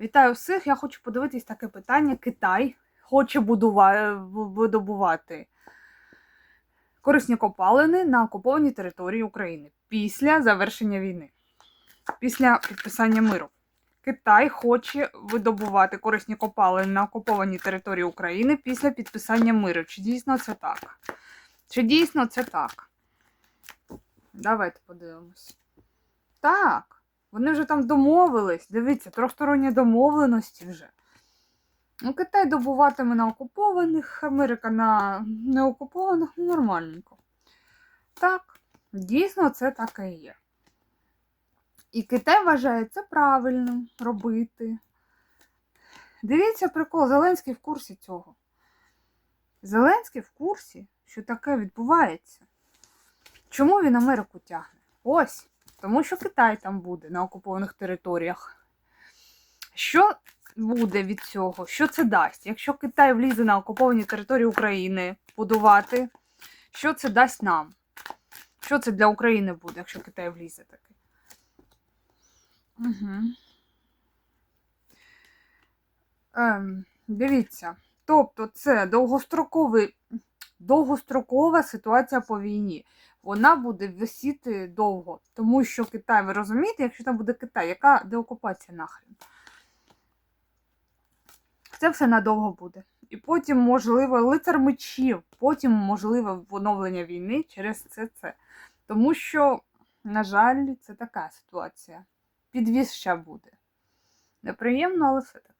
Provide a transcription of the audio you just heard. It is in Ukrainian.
Вітаю всіх! Я хочу подивитись таке питання. Китай хоче видобувати корисні копалини на окупованій території України після завершення війни, після підписання миру. Китай хоче видобувати корисні копалини на окупованій території України після підписання миру. Чи дійсно це так? Чи дійсно це так? Давайте подивимось. Так. Вони вже там домовились. Дивіться, тросторонні домовленості вже. Ну, Китай добуватиме на окупованих, Америка на неокупованих, ну нормальненько. Так, дійсно, це так і є. І Китай вважає це правильним робити. Дивіться, прикол, Зеленський в курсі цього. Зеленський в курсі, що таке відбувається. Чому він Америку тягне? Ось. Тому що Китай там буде на окупованих територіях. Що буде від цього? Що це дасть? Якщо Китай влізе на окуповані території України будувати, що це дасть нам? Що це для України буде, якщо Китай влізе таки? Угу. Ем, дивіться. Тобто це довгостроковий, довгострокова ситуація по війні вона буде висіти довго. Тому що Китай, ви розумієте, якщо там буде Китай, яка деокупація нахрен? Це все надовго буде. І потім, можливо, лицар мечів, потім, можливо, поновлення війни через це це. Тому що, на жаль, це така ситуація. Підвіз ще буде. Неприємно, але все таки.